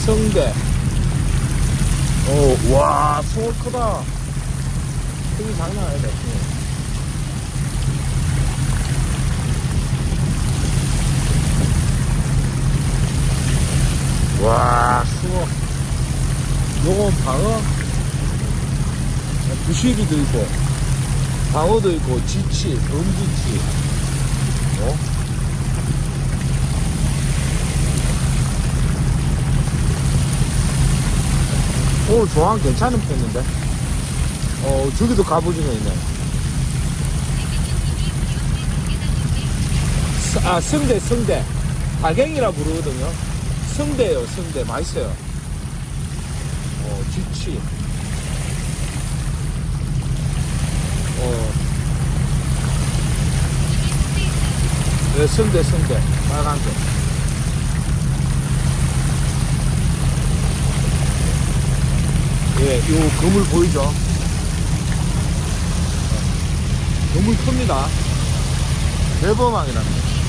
성대. 오, 와, 숭어 크다. 크기 장난 아니다. 와, 숭어. 요거 방어? 부시리도 있고, 방어도 있고, 지치, 음지치. 어? 오늘 조항 괜찮은 편인데? 어, 저기도 갑오징어 있네. 스- 아, 승대, 승대. 다갱이라 부르거든요. 승대요, 승대. 맛있어요. 어, 쥐치. 어. 네, 승대, 승대. 빨간색. 예, 요 그물 보이죠? 어. 그물 큽니다. 대범하게 납니다.